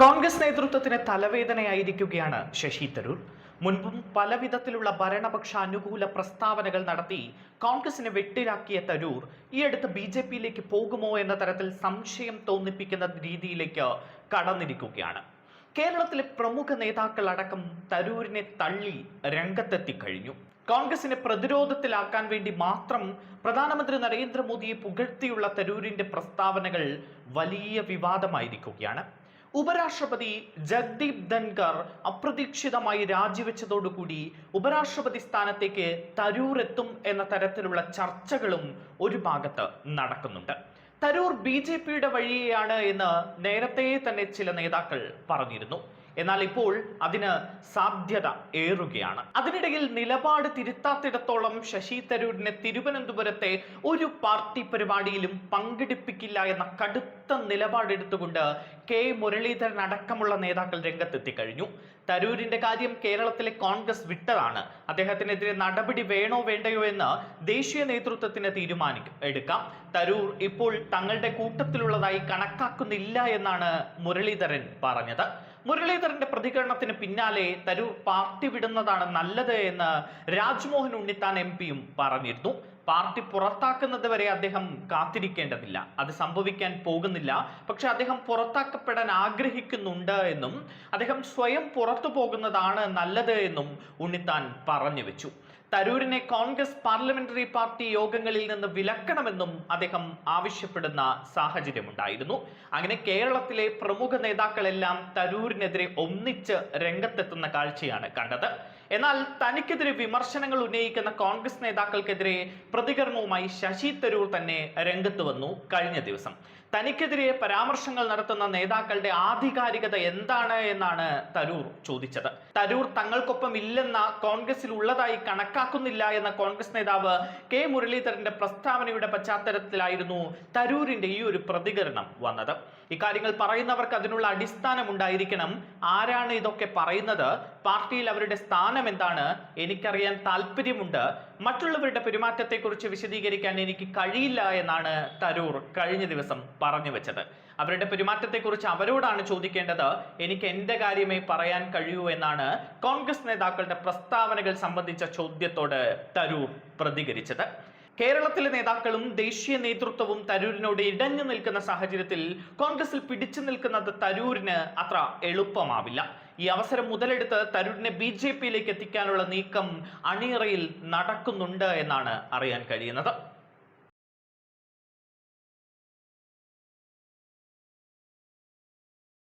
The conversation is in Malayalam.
കോൺഗ്രസ് നേതൃത്വത്തിന് തലവേദനയായിരിക്കുകയാണ് ശശി തരൂർ. മുൻപും പലവിധത്തിലുള്ള ഭരണപക്ഷ അനുകൂല പ്രസ്താവനകൾ നടത്തി കോൺഗ്രസിനെ വെട്ടിലാക്കിയ തരൂർ ഈ അടുത്ത് ബി ജെ പിയിലേക്ക് പോകുമോ എന്ന തരത്തിൽ സംശയം തോന്നിപ്പിക്കുന്ന രീതിയിലേക്ക് കടന്നിരിക്കുകയാണ്. കേരളത്തിലെ പ്രമുഖ നേതാക്കൾ അടക്കം തരൂരിനെ തള്ളി രംഗത്തെത്തി കഴിഞ്ഞു. കോൺഗ്രസിനെ പ്രതിരോധത്തിലാക്കാൻ വേണ്ടി മാത്രം പ്രധാനമന്ത്രി നരേന്ദ്രമോദിയെ പുകഴ്ത്തിയുള്ള തരൂരിന്റെ പ്രസ്താവനകൾ വലിയ വിവാദമായിരിക്കുകയാണ്. ഉപരാഷ്ട്രപതി ജഗ്ദീപ് ധൻകർ അപ്രതീക്ഷിതമായി രാജിവെച്ചതോടുകൂടി ഉപരാഷ്ട്രപതി സ്ഥാനത്തേക്ക് തരൂർ എത്തും എന്ന തരത്തിലുള്ള ചർച്ചകളും ഒരു ഭാഗത്ത് നടക്കുന്നുണ്ട്. തരൂർ ബി ജെ പിയുടെ വഴിയാണ് എന്ന് നേരത്തെ തന്നെ ചില നേതാക്കൾ പറഞ്ഞിരുന്നു. എന്നാൽ ഇപ്പോൾ അതിന് സാധ്യത ഏറുകയാണ്. അതിനിടയിൽ നിലപാട് തിരുത്താത്തിടത്തോളം ശശി തരൂരിനെ തിരുവനന്തപുരത്തെ ഒരു പാർട്ടി പരിപാടിയിലും പങ്കെടുപ്പിക്കില്ല എന്ന കടുത്ത നിലപാടെടുത്തുകൊണ്ട് കെ മുരളീധരൻ അടക്കമുള്ള നേതാക്കൾ രംഗത്തെത്തി കഴിഞ്ഞു. തരൂരിന്റെ കാര്യം കേരളത്തിലെ കോൺഗ്രസ് വിട്ടതാണ്. അദ്ദേഹത്തിനെതിരെ നടപടി വേണോ വേണ്ടയോ എന്ന് ദേശീയ നേതൃത്വത്തിന് തീരുമാനിക്കും എടുക്കാം. തരൂർ ഇപ്പോൾ തങ്ങളുടെ കൂട്ടത്തിലുള്ളതായി കണക്കാക്കുന്നില്ല എന്നാണ് മുരളീധരൻ പറഞ്ഞത്. മുരളീധരന്റെ പ്രതികരണത്തിന് പിന്നാലെ തരൂർ പാർട്ടി വിടുന്നതാണ് നല്ലത് എന്ന് രാജ്മോഹൻ ഉണ്ണിത്താൻ എം പിയും പറഞ്ഞിരുന്നു. പാർട്ടി പുറത്താക്കുന്നത് വരെ അദ്ദേഹം കാത്തിരിക്കേണ്ടതില്ല. അത് സംഭവിക്കാൻ പോകുന്നില്ല. പക്ഷെ അദ്ദേഹം പുറത്താക്കപ്പെടാൻ ആഗ്രഹിക്കുന്നുണ്ട് എന്നും അദ്ദേഹം സ്വയം പുറത്തു പോകുന്നതാണ് നല്ലത് എന്നും ഉണ്ണിത്താൻ പറഞ്ഞു വെച്ചു. തരൂരിനെ കോൺഗ്രസ് പാർലമെന്ററി പാർട്ടി യോഗങ്ങളിൽ നിന്ന് വിലക്കണമെന്നും അദ്ദേഹം ആവശ്യപ്പെടുന്ന സാഹചര്യമുണ്ടായിരുന്നു. അങ്ങനെ കേരളത്തിലെ പ്രമുഖ നേതാക്കളെല്ലാം തരൂരിനെതിരെ ഒന്നിച്ച് രംഗത്തെത്തുന്ന കാഴ്ചയാണ് കണ്ടത്. എന്നാൽ തനിക്കെതിരെ വിമർശനങ്ങൾ ഉന്നയിക്കുന്ന കോൺഗ്രസ് നേതാക്കൾക്കെതിരെ പ്രതികരണവുമായി ശശി തരൂർ തന്നെ രംഗത്ത് വന്നു കഴിഞ്ഞ ദിവസം. തനിക്കെതിരെ പരാമർശങ്ങൾ നടത്തുന്ന നേതാക്കളുടെ ആധികാരികത എന്താണ് എന്നാണ് തരൂർ ചോദിച്ചത്. തരൂർ തങ്ങൾക്കൊപ്പം ഇല്ലെന്ന കോൺഗ്രസിൽ ഉള്ളതായി കണക്കാക്കുന്നില്ല എന്ന കോൺഗ്രസ് നേതാവ് കെ മുരളീധരന്റെ പ്രസ്താവനയുടെ പശ്ചാത്തലത്തിലായിരുന്നു തരൂരിന്റെ ഈ ഒരു പ്രതികരണം വന്നത്. ഇക്കാര്യങ്ങൾ പറയുന്നവർക്ക് അതിനുള്ള അടിസ്ഥാനം ഉണ്ടായിരിക്കണം. ആരാണ് ഇതൊക്കെ പറയുന്നത്? പാർട്ടിയിൽ അവരുടെ സ്ഥാനം എന്താണ്? എനിക്കറിയാൻ താല്പര്യമുണ്ട്. മറ്റുള്ളവരുടെ പെരുമാറ്റത്തെക്കുറിച്ച് വിശദീകരിക്കാൻ എനിക്ക് കഴിയില്ല എന്നാണ് തരൂർ കഴിഞ്ഞ ദിവസം പറഞ്ഞു വെച്ചത്. അവരുടെ പെരുമാറ്റത്തെക്കുറിച്ച് അവരോടാണ് ചോദിക്കേണ്ടത് എനിക്ക് എന്റെ കാര്യമേ പറയാൻ കഴിയൂ എന്നാണ് കോൺഗ്രസ് നേതാക്കളുടെ പ്രസ്താവനകൾ സംബന്ധിച്ച ചോദ്യത്തോട് തരൂർ പ്രതികരിച്ചത്. കേരളത്തിലെ നേതാക്കളും ദേശീയ നേതൃത്വവും തരൂരിനോട് ഇടഞ്ഞു നിൽക്കുന്ന സാഹചര്യത്തിൽ കോൺഗ്രസിൽ പിടിച്ചു നിൽക്കുന്നത് തരൂരിന് അത്ര എളുപ്പമാവില്ല. ഈ അവസരം മുതലെടുത്ത് തരൂരിനെ ബി ജെ പിയിലേക്ക് എത്തിക്കാനുള്ള നീക്കം അണിയറയിൽ നടക്കുന്നുണ്ട് എന്നാണ് അറിയാൻ കഴിയുന്നത്.